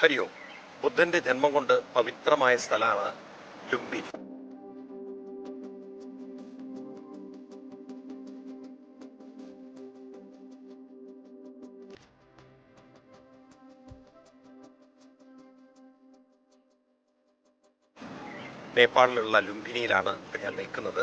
ഹരിയോ ബുദ്ധന്റെ ജന്മം കൊണ്ട് പവിത്രമായ സ്ഥലമാണ് ലുംബിനി നേപ്പാളിലുള്ള ലുംബിനിയിലാണ് ഞാൻ നിൽക്കുന്നത്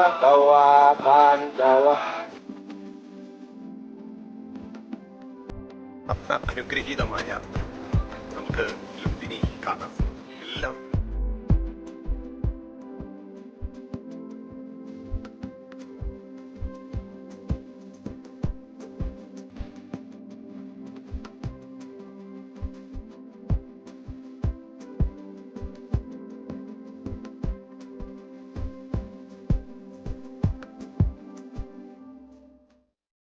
അനുഗ്രഹീതമായ നമുക്ക് ലുംബിനി കാണാം എല്ലാം